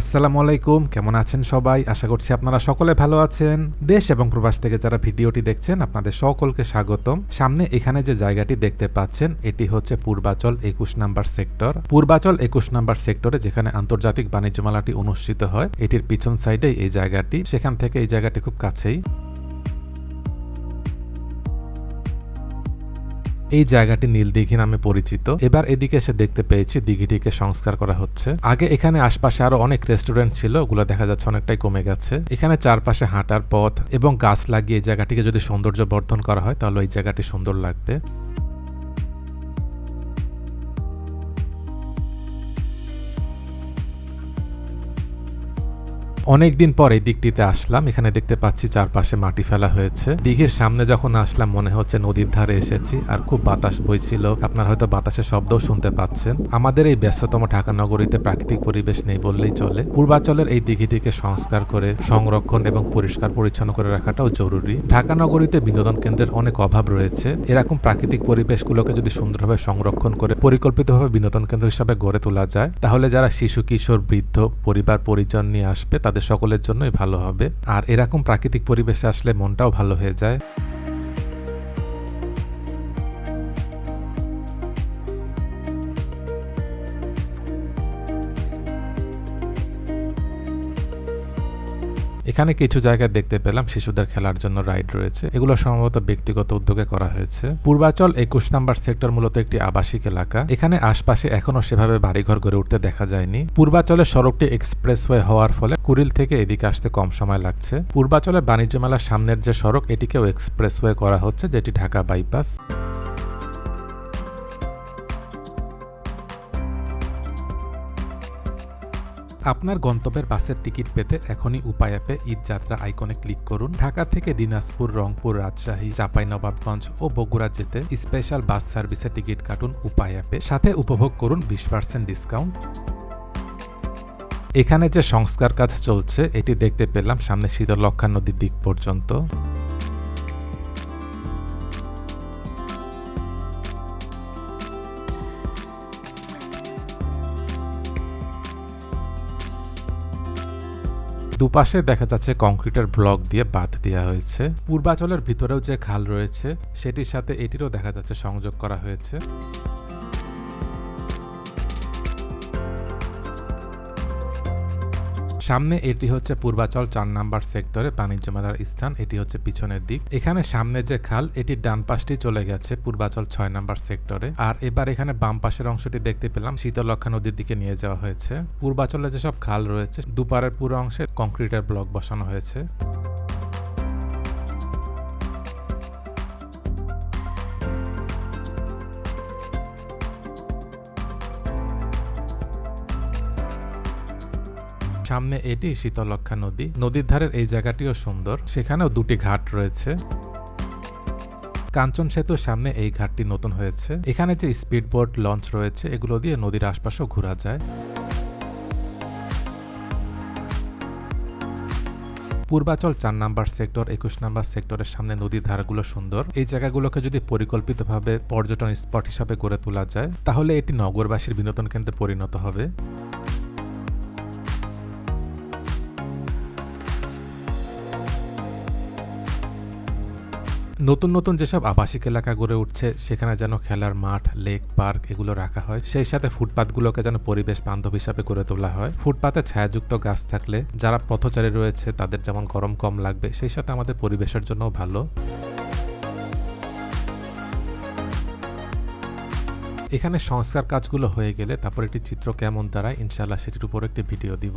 আসসালামু আলাইকুম, কেমন আছেন সবাই? আশা করছি আপনারা সকলে ভালো আছেন। দেশ এবং প্রবাস থেকে যারা ভিডিওটি দেখছেন, আপনাদের সকলকে স্বাগতম। সামনে এখানে যে জায়গাটি দেখতে পাচ্ছেন, এটি হচ্ছে পূর্বাচল একুশ নাম্বার সেক্টর। পূর্বাচল একুশ নাম্বার সেক্টরে যেখানে আন্তর্জাতিক বাণিজ্য মেলাটি অনুষ্ঠিত হয়, এটির পিছন সাইডে এই জায়গাটি। সেখান থেকে এই জায়গাটি খুব কাছেই। এই জায়গাটি নীলদিঘি নামে পরিচিত। এবার এদিকে এসে দেখতে পেয়েছি দিঘিটিকে সংস্কার করা হচ্ছে। আগে এখানে আশপাশে আরও অনেক রেস্টুরেন্ট ছিল, ওগুলো দেখা যাচ্ছে অনেকটাই কমে গেছে। এখানে চারপাশে হাঁটার পথ এবং গাছ লাগিয়ে জায়গাটিকে যদি সৌন্দর্য বর্ধন করা হয়, তাহলে এই জায়গাটি সুন্দর লাগবে। অনেকদিন পর এই দিকটিতে আসলাম। এখানে দেখতে পাচ্ছি চারপাশে মাটি ফেলা হয়েছে। দিঘির সামনে যখন আসলাম, মনে হচ্ছে নদীর ধারে এসেছি আর খুব বাতাস বইছিল। আপনার হয়তো বাতাসের শব্দও শুনতে পাচ্ছেন। আমাদের এই ব্যস্ততম ঢাকা নগরীতে প্রাকৃতিক পরিবেশ নেই বললেই চলে। পূর্বাচলের এই দিঘিটিকে সংস্কার করে, সংরক্ষণ এবং পরিষ্কার পরিচ্ছন্ন করে রাখাটাও জরুরি। ঢাকা নগরীতে বিনোদন কেন্দ্রের অনেক অভাব রয়েছে। এরকম প্রাকৃতিক পরিবেশগুলোকে যদি সুন্দরভাবে সংরক্ষণ করে, পরিকল্পিতভাবে বিনোদন কেন্দ্র হিসাবে গড়ে তোলা যায়, তাহলে যারা শিশু, কিশোর, বৃদ্ধ, পরিবার, পরিজন নিয়ে আসবে, তাদের সকলের জন্যই ভালো হবে। আর এরকম প্রাকৃতিক পরিবেশে আসলে মনটাও ভালো হয়ে যায়। এখানে কিছু জায়গায় দেখতে পেলাম শিশুদের খেলার জন্য রাইড রয়েছে। এগুলো সম্ভবত ব্যক্তিগত উদ্যোগে করা হয়েছে। পূর্বাচল একুশ নাম্বার সেক্টর মূলত একটি আবাসিক এলাকা। এখানে আশপাশে এখনও সেভাবে বাড়িঘর গড়ে উঠতে দেখা যায়নি। পূর্বাচলের সড়কটি এক্সপ্রেসওয়ে হওয়ার ফলে কুড়িল থেকে এদিকে আসতে কম সময় লাগছে। পূর্বাচলের বাণিজ্য মেলার সামনের যে সড়ক, এটিকেও এক্সপ্রেসওয়ে করা হচ্ছে, যেটি ঢাকা বাইপাস। আপনার গন্তব্যের বাসের টিকিট পেতে এখনই উপায় অ্যাপে ঈদ যাত্রা আইকনে ক্লিক করুন। ঢাকা থেকে দিনাজপুর, রংপুর, রাজশাহী, চাঁপাইনবাবগঞ্জ ও বগুড়া যেতে স্পেশাল বাস সার্ভিসে টিকিট কাটুন উপায় অ্যাপে। সাথে উপভোগ করুন বিশ পার্সেন্ট ডিসকাউন্ট এখানে যে সংস্কার কাজ চলছে, এটি দেখতে পেলাম সামনে শীতলক্ষা নদীর দিক পর্যন্ত। দুপাশে দেখা যাচ্ছে কংক্রিটের ব্লক দিয়ে বাঁধ দেওয়া হয়েছে। পূর্বাচলের ভিতরেও যে খাল রয়েছে, সেটির সাথে এটিরও দেখা যাচ্ছে সংযোগ করা হয়েছে। সামনে এটি হচ্ছে পূর্বাচল চার নাম্বার সেক্টরে বাণিজ্য মেলার স্থান, এটি হচ্ছে পিছনের দিক। এখানে সামনে যে খাল এটির ডান পাশটি চলে গেছে পূর্বাচল ছয় নাম্বার সেক্টরে। আর এবার এখানে বাম পাশের অংশটি দেখতে পেলাম শীতলক্ষা নদীর দিকে নিয়ে যাওয়া হয়েছে। পূর্বাচলে যেসব খাল রয়েছে দুপারের পুরো অংশে কংক্রিটের ব্লক বসানো হয়েছে। সামনে এটি শীতলক্ষা নদী। নদীর ধারের এই জায়গাটিও সুন্দর। সেখানেও দুটি ঘাট রয়েছে। কাঞ্চন সেতুর সামনে এই ঘাটটি নতুন হয়েছে। এখানে যে স্পিড বোট লঞ্চ রয়েছে, এগুলো দিয়ে নদীর আশপাশেও ঘোরা যায়। পূর্বাচল চার নাম্বার সেক্টর, একুশ নাম্বার সেক্টরের সামনে নদীর ধারগুলো সুন্দর। এই জায়গাগুলোকে যদি পরিকল্পিতভাবে পর্যটন স্পট হিসাবে গড়ে তোলা যায়, তাহলে এটি নগরবাসীর বিনোদন কেন্দ্রে পরিণত হবে। নতুন নতুন যেসব আবাসিক এলাকা গড়ে উঠছে, সেখানে যেন খেলার মাঠ লেক পার্ক এগুলো রাখা হয়, সেই সাথে ফুটপাতগুলোকে যেন পরিবেশ বান্ধব হিসাবে গড়ে তোলা হয়। ফুটপাতে ছায়াযুক্ত গাছ থাকলে, যারা পথচারী রয়েছে, তাদের যেমন গরম কম লাগবে, সেই সাথে আমাদের পরিবেশের জন্যও ভালো। এখানে সংস্কার কাজগুলো হয়ে গেলে তারপর একটি চিত্র কেমন দাঁড়ায় ইনশাল্লাহ সেটির উপর একটি ভিডিও দিব।